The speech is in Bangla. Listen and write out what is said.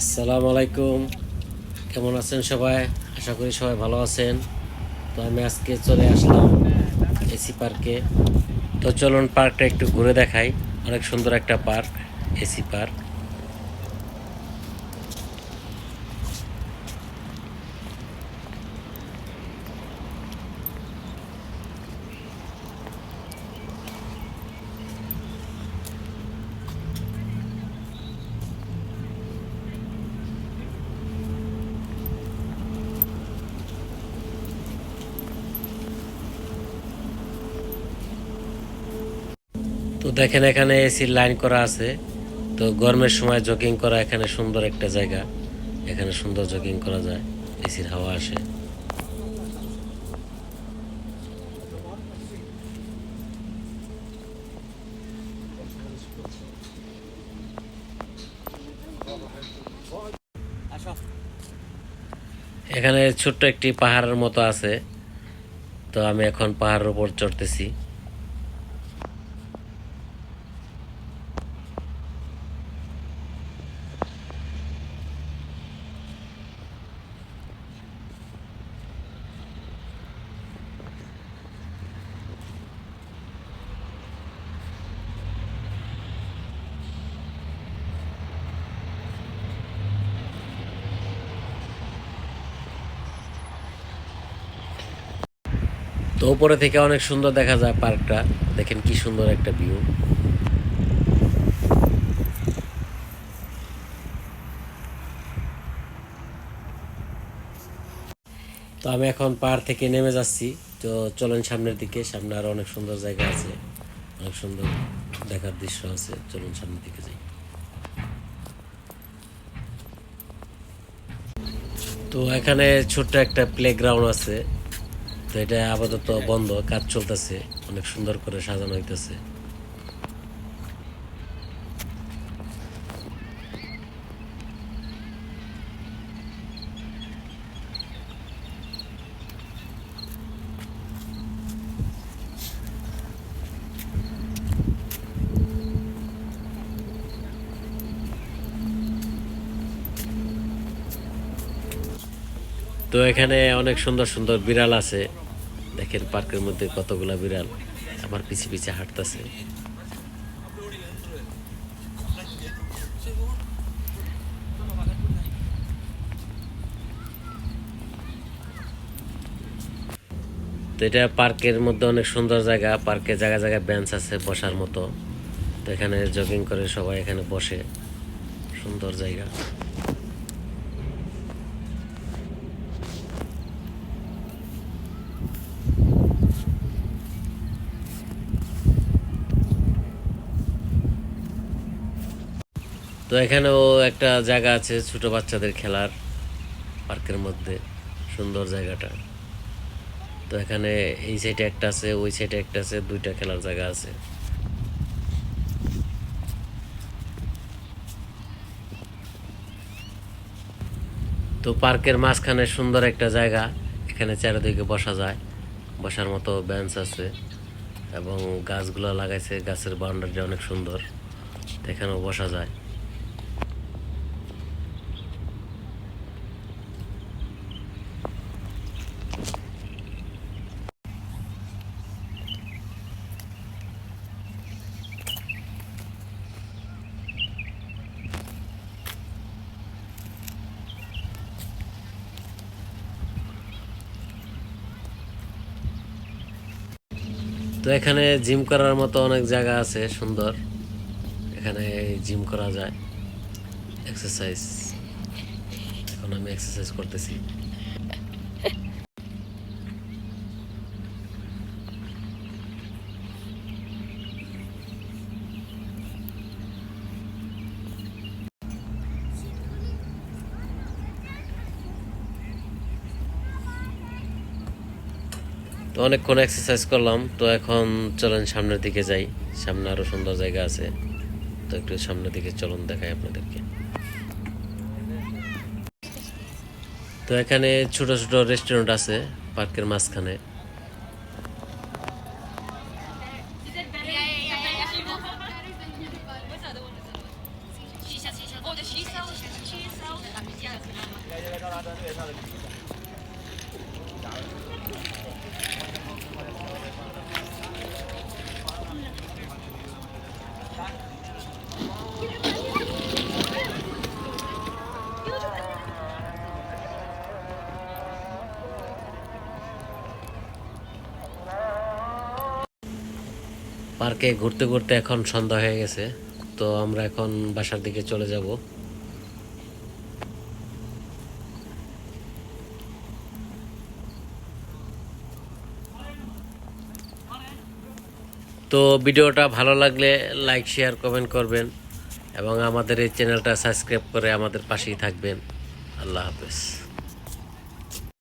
আসসালামু আলাইকুম কেমন আছেন সবাই? আশা করি সবাই ভালো আছেন। তো আমি আজকে চলে আসলাম এসি পার্কে তো চলুন পার্কটা একটু ঘুরে দেখাই। অনেক সুন্দর একটা পার্ক এসি পার্ক তো দেখেন, এখানে এসির লাইন করা আছে। তো গরমের সময় জগিং করা এখানে সুন্দর একটা জায়গা। এখানে সুন্দর জগিং করা যায়, এসির হাওয়া আসে। এখানে ছোট্ট একটি পাহাড়ের মতো আছে। তো আমি এখন পাহাড়ের উপর চড়তেছি। তো উপরে থেকে অনেক সুন্দর দেখা যায় পার্কটা। দেখেন কি সুন্দর একটা ভিউ। তো আমি এখন পাহাড় থেকে নেমে যাচ্ছি। তো চলেন সামনের দিকে, সামনে আরও অনেক সুন্দর জায়গা আছে। অনেক সুন্দর দেখার দৃশ্য আছে। চলুন সামনের দিকে যাই। তো এখানে ছোট্ট একটা প্লে গ্রাউন্ড আছে। তো এটা আপাতত বন্ধ কাজ চলতেছে অনেক সুন্দর করে সাজানো হইতেছে। তো এখানে অনেক সুন্দর সুন্দর বিড়াল আছে। দেখেন পার্কের মধ্যে কতগুলা বিড়াল। আমার পিছে পিছে হাঁটতেছে। তো এটা পার্কের মধ্যে অনেক সুন্দর জায়গা। পার্কে জায়গা জায়গায় বেঞ্চ আছে বসার মতো। তো এখানে জগিং করে সবাই এখানে বসে। সুন্দর জায়গা। তো এখানেও একটা জায়গা আছে ছোট বাচ্চাদের খেলার পার্কের মধ্যে, সুন্দর জায়গাটা। তো এখানে এই সাইডে একটা আছে, ওই সাইডে একটা আছে, দুইটা খেলার জায়গা আছে। তো পার্কের মাঝখানে সুন্দর একটা জায়গা, এখানে চারিদিকে বসা যায়। বসার মতো বেঞ্চ আছে এবং গাছগুলো লাগাইছে, গাছের বাউন্ডারিটা অনেক সুন্দর। এখানেও বসা যায়। তো এখানে জিম করার মতো অনেক জায়গা আছে সুন্দর। এখানে জিম করা যায়। এক্সারসাইজ এখন আমি এক্সারসাইজ করতেছি। তো অনেকক্ষণ এক্সারসাইজ করলাম, তো এখন চলেন সামনের দিকে যাই। সামনে আরও সুন্দর জায়গা আছে। তো একটু সামনের দিকে চলুন দেখাই আপনাদেরকে। তো এখানে ছোট ছোট রেস্টুরেন্ট আছে, পার্কের মাঝখানে। পার্কে ঘুরতে ঘুরতে এখন সন্ধ্যা হয়ে গেছে, তো আমরা এখন বাসার দিকে চলে যাব। তো ভিডিওটা ভালো লাগলে লাইক, শেয়ার, কমেন্ট করবেন এবং আমাদের এই চ্যানেলটা সাবস্ক্রাইব করে আমাদের পাশেই থাকবেন। আল্লাহ হাফেজ।